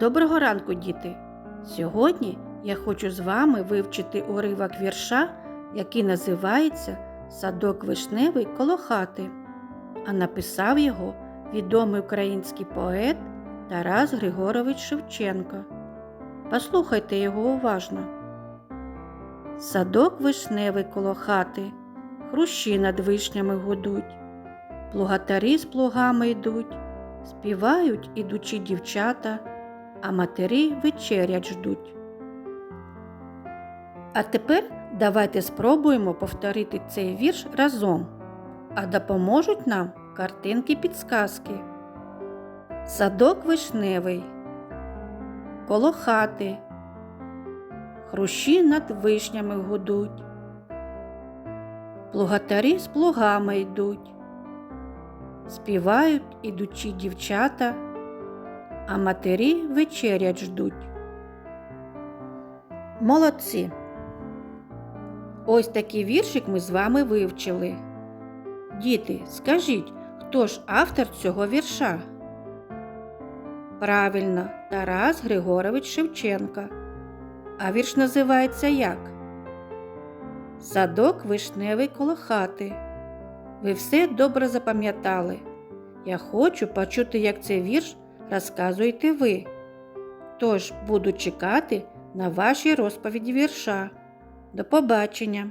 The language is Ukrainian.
Доброго ранку, діти! Сьогодні я хочу з вами вивчити уривок вірша, який називається Садок вишневий коло хати, а написав його відомий український поет Тарас Григорович Шевченко. Послухайте його уважно. Садок вишневий коло хати, хрущі над вишнями гудуть, плугатарі з плугами йдуть, співають ідучі дівчата а матері вечерять ждуть. А тепер давайте спробуємо повторити цей вірш разом, а допоможуть нам картинки підсказки. Садок вишневий, коло хати, хрущі над вишнями гудуть, плугатарі з плугами йдуть, співають ідучі дівчата а матері вечерять ждуть. Молодці! Ось такий віршик ми з вами вивчили. Діти, скажіть, хто ж автор цього вірша? Правильно, Тарас Григорович Шевченко. А вірш називається як? Садок вишневий коло хати. Ви все добре запам'ятали. Я хочу почути, як цей вірш розказуєте ви. Тож буду чекати на ваші розповіді вірша. До побачення!